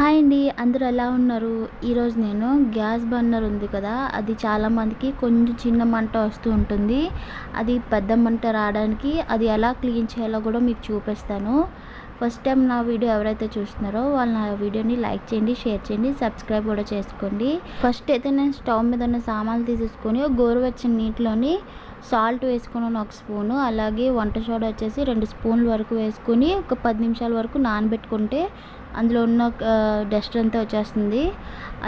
Hi అండి అందరూ ఎలా ఉన్నారు? ఈరోజు నేను గ్యాస్ బర్నర్ ఉంది కదా అది చాలామందికి కొంచెం చిన్న మంట వస్తూ ఉంటుంది. అది పెద్ద మంట రావడానికి అది ఎలా క్లీన్ చేయాలో కూడా మీకు చూపిస్తాను. ఫస్ట్ టైం నా వీడియో ఎవరైతే చూస్తున్నారో వాళ్ళు నా వీడియోని లైక్ చేయండి షేర్ చేయండి సబ్స్క్రైబ్ కూడా చేసుకోండి. ఫస్ట్ అయితే నేను స్టవ్ మీద ఉన్న సామాన్లు తీసేసుకొని గోరువెచ్చని నీటిలోని సాల్ట్ వేసుకున్నాను ఒక స్పూను అలాగే వంట సోడా వచ్చేసి రెండు స్పూన్ల వరకు వేసుకొని ఒక పది నిమిషాల వరకు నానబెట్టుకుంటే అందులో ఉన్న డస్ట్ అంతా వచ్చేస్తుంది.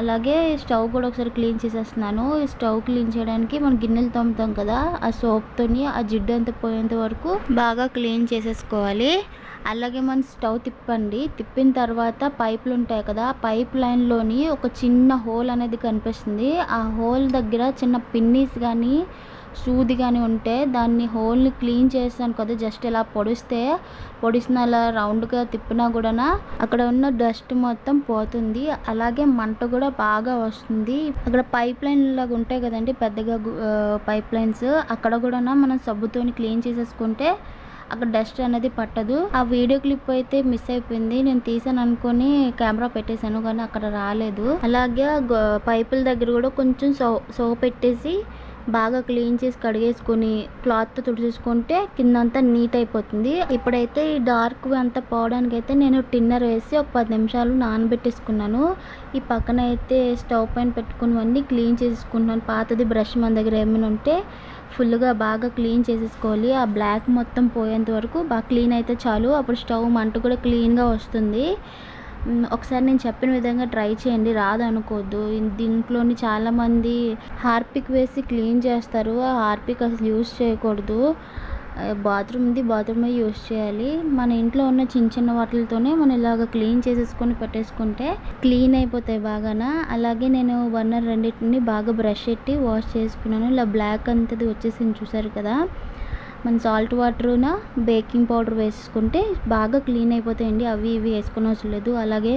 అలాగే స్టవ్ కూడా ఒకసారి క్లీన్ చేసేస్తున్నాను. ఈ స్టవ్ క్లీన్ చేయడానికి మనం గిన్నెలు తోముతాం కదా ఆ సోప్తోని ఆ జిడ్డు అంతా పోయేంత వరకు బాగా క్లీన్ చేసేసుకోవాలి. అలాగే మనం స్టవ్ తిప్పండి. తిప్పిన తర్వాత పైపులు ఉంటాయి కదా పైప్ లైన్లోని ఒక చిన్న హోల్ అనేది కనిపిస్తుంది. ఆ హోల్ దగ్గర చిన్న పిన్నీస్ కానీ సూది కానీ ఉంటే దాన్ని హోల్ని క్లీన్ చేస్తాను కదా జస్ట్ ఇలా పొడిస్తే పొడిసిన అలా రౌండ్గా తిప్పినా కూడా అక్కడ ఉన్న డస్ట్ మొత్తం పోతుంది. అలాగే మంట కూడా బాగా వస్తుంది. అక్కడ పైప్ లైన్ లాగా ఉంటాయి కదండి పెద్దగా పైప్ లైన్స్ అక్కడ కూడా మనం సబ్బుతోని క్లీన్ చేసేసుకుంటే అక్కడ డస్ట్ అనేది పట్టదు. ఆ వీడియో క్లిప్ అయితే మిస్ అయిపోయింది. నేను తీసాను అనుకొని కెమెరా పెట్టేశాను కానీ అక్కడ రాలేదు. అలాగే పైపుల దగ్గర కూడా కొంచెం సో సో పెట్టేసి బాగా క్లీన్ చేసి కడిగేసుకొని క్లాత్తో తుడిచేసుకుంటే కిందంతా నీట్ అయిపోతుంది. ఇప్పుడైతే ఈ డార్క్ అంతా పోవడానికి అయితే నేను టిన్నర్ వేసి ఒక పది నిమిషాలు నానబెట్టేసుకున్నాను. ఈ పక్కన అయితే స్టవ్ పైన పెట్టుకున్నవన్నీ క్లీన్ చేసుకుంటున్నాను పాతది బ్రష్ మన దగ్గర ఏమైనా ఉంటే ఫుల్గా బాగా క్లీన్ చేసేసుకోవాలి. ఆ బ్లాక్ మొత్తం పోయేంత వరకు బాగా క్లీన్ అయితే చాలు. అప్పుడు స్టవ్ మంట కూడా క్లీన్గా వస్తుంది. ఒకసారి నేను చెప్పిన విధంగా ట్రై చేయండి రాదు అనుకోవద్దు దీంట్లోని చాలామంది హార్పిక్ వేసి క్లీన్ చేస్తారు ఆ హార్పిక్ అసలు యూస్ చేయకూడదు. బాత్రూమ్ ఉంది యూజ్ చేయాలి. మన ఇంట్లో ఉన్న చిన్న చిన్న వాటిలతోనే మనం ఇలాగ క్లీన్ చేసేసుకొని పెట్టేసుకుంటే క్లీన్ అయిపోతాయి బాగాన. అలాగే నేను వన్నర్ రెండింటిని బాగా బ్రష్ పెట్టి వాష్ చేసుకున్నాను. ఇలా బ్లాక్ అంతది వచ్చేసింది చూసారు కదా. మన సాల్ట్ వాటర్న? బేకింగ్ పౌడర్ వేసుకుంటే బాగా క్లీన్ అయిపోతాయండి. అవి ఇవి వేసుకుని అవసరం లేదు. అలాగే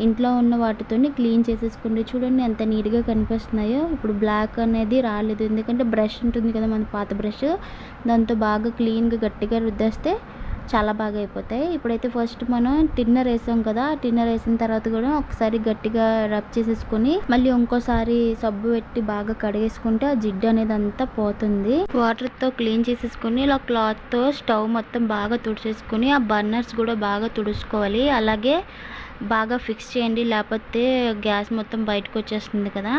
ఇంట్లో ఉన్న వాటితో క్లీన్ చేసేసుకోండి. చూడండి ఎంత నీట్గా కనిపిస్తున్నాయో. ఇప్పుడు బ్లాక్ అనేది రాలేదు. ఎందుకంటే బ్రష్ ఉంటుంది కదా మన పాత బ్రష్. దాంతో బాగా క్లీన్గా గట్టిగా రుద్దేస్తే చాలా బాగా అయిపోతాయి. ఇప్పుడైతే ఫస్ట్ మనం టిన్నర్ వేసాం కదా టిన్నర్ వేసిన తర్వాత కూడా ఒకసారి గట్టిగా రబ్ చేసేసుకొని మళ్ళీ ఇంకోసారి సబ్బు పెట్టి బాగా కడిగేసుకుంటే ఆ జిడ్డు అనేది అంతా పోతుంది. వాటర్తో క్లీన్ చేసేసుకొని ఇలా క్లాత్తో స్టవ్ మొత్తం బాగా తుడిచేసుకొని ఆ బర్నర్స్ కూడా బాగా తుడుచుకోవాలి. అలాగే బాగా ఫిక్స్ చేయండి. లేకపోతే గ్యాస్ మొత్తం బయటకు వచ్చేస్తుంది కదా.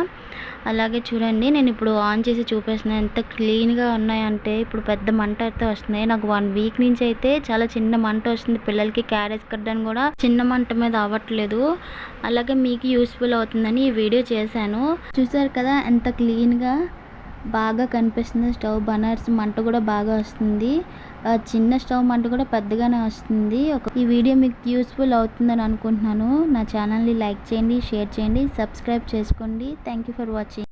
అలాగే చూడండి నేను ఇప్పుడు ఆన్ చేసి చూపిస్తున్నాను ఎంత క్లీన్గా ఉన్నాయంటే ఇప్పుడు పెద్ద మంట అయితే వస్తున్నాయి. నాకు వన్ వీక్ నుంచి అయితే చాలా చిన్న మంట వస్తుంది. పిల్లలకి క్యారేజ్ కట్టడానికి కూడా చిన్న మంట మీద అవ్వట్లేదు. అలాగే మీకు యూస్ఫుల్ అవుతుందని ఈ వీడియో చేశాను. చూసారు కదా ఎంత క్లీన్గా బాగా కనిపిస్తుంది. స్టవ్ బర్నర్స్ మంట కూడా బాగా వస్తుంది. చిన్న స్టవ్ మంట కూడా పెద్దగానే వస్తుంది. ఒక ఈ వీడియో మీకు యూస్ఫుల్ అవుతుందని అనుకుంటున్నాను. నా ఛానల్ని లైక్ చేయండి షేర్ చేయండి సబ్స్క్రైబ్ చేసుకోండి. Thank you for watching.